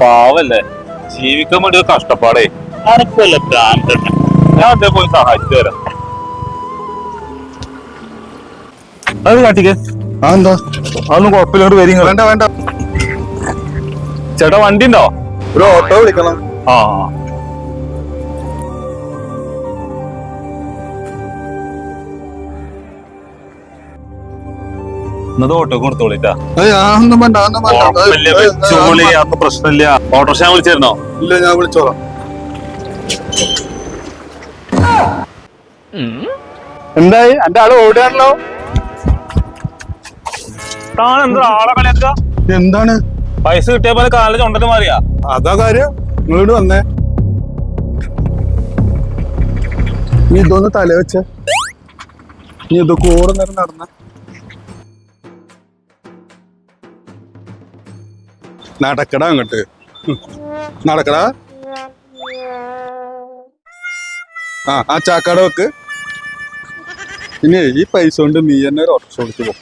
പാവല്ലേ? ജീവിക്കാൻ വേണ്ടി ഒരു കഷ്ടപ്പാടേ. അനക്കല്ല ഭ്രാന്തൻ ഞാൻ അതേ പോയി സഹായിച്ചു തരാം. അത് കാട്ടിക്ക്. ആ എന്താ? അതൊന്നും കുഴപ്പമില്ലോണ്ട് വരി വേണ്ട വേണ്ട. ചേട്ടാ വണ്ടി ഉണ്ടോ? ഒരു ഓട്ടോ വിളിക്കണം. ആ. എന്നത് ഓട്ടോ കൊടുത്തോളിട്ടാ. പ്രശ്നമില്ല. ഓട്ടോറിക്ഷ ഞാൻ വിളിച്ചിരുന്നോ? ഇല്ല ഞാൻ വിളിച്ചോളാം. എന്തായി? എന്റെ ആൾ ഓടുകയാണല്ലോ എന്താണ്? പൈസ കിട്ടിയ പോലെ കാലിൽ ചുണ്ടന് മാറിയാ. അതാ കാര്യം. നിങ്ങളോട് വന്നേ. നീ ഇതൊന്ന് തല വെച്ച നീ ഇതൊക്കെ ഓടുന്നേരം നേരം നടന്ന. നടക്കടാ അങ്ങോട്ട്. നടക്കടാ. ആ ആ ചാക്കാട വെക്ക്. പിന്നെ ഈ പൈസ കൊണ്ട് നീ തന്നെ ഒരു ഒറ്റ കൊടുത്ത് പോകും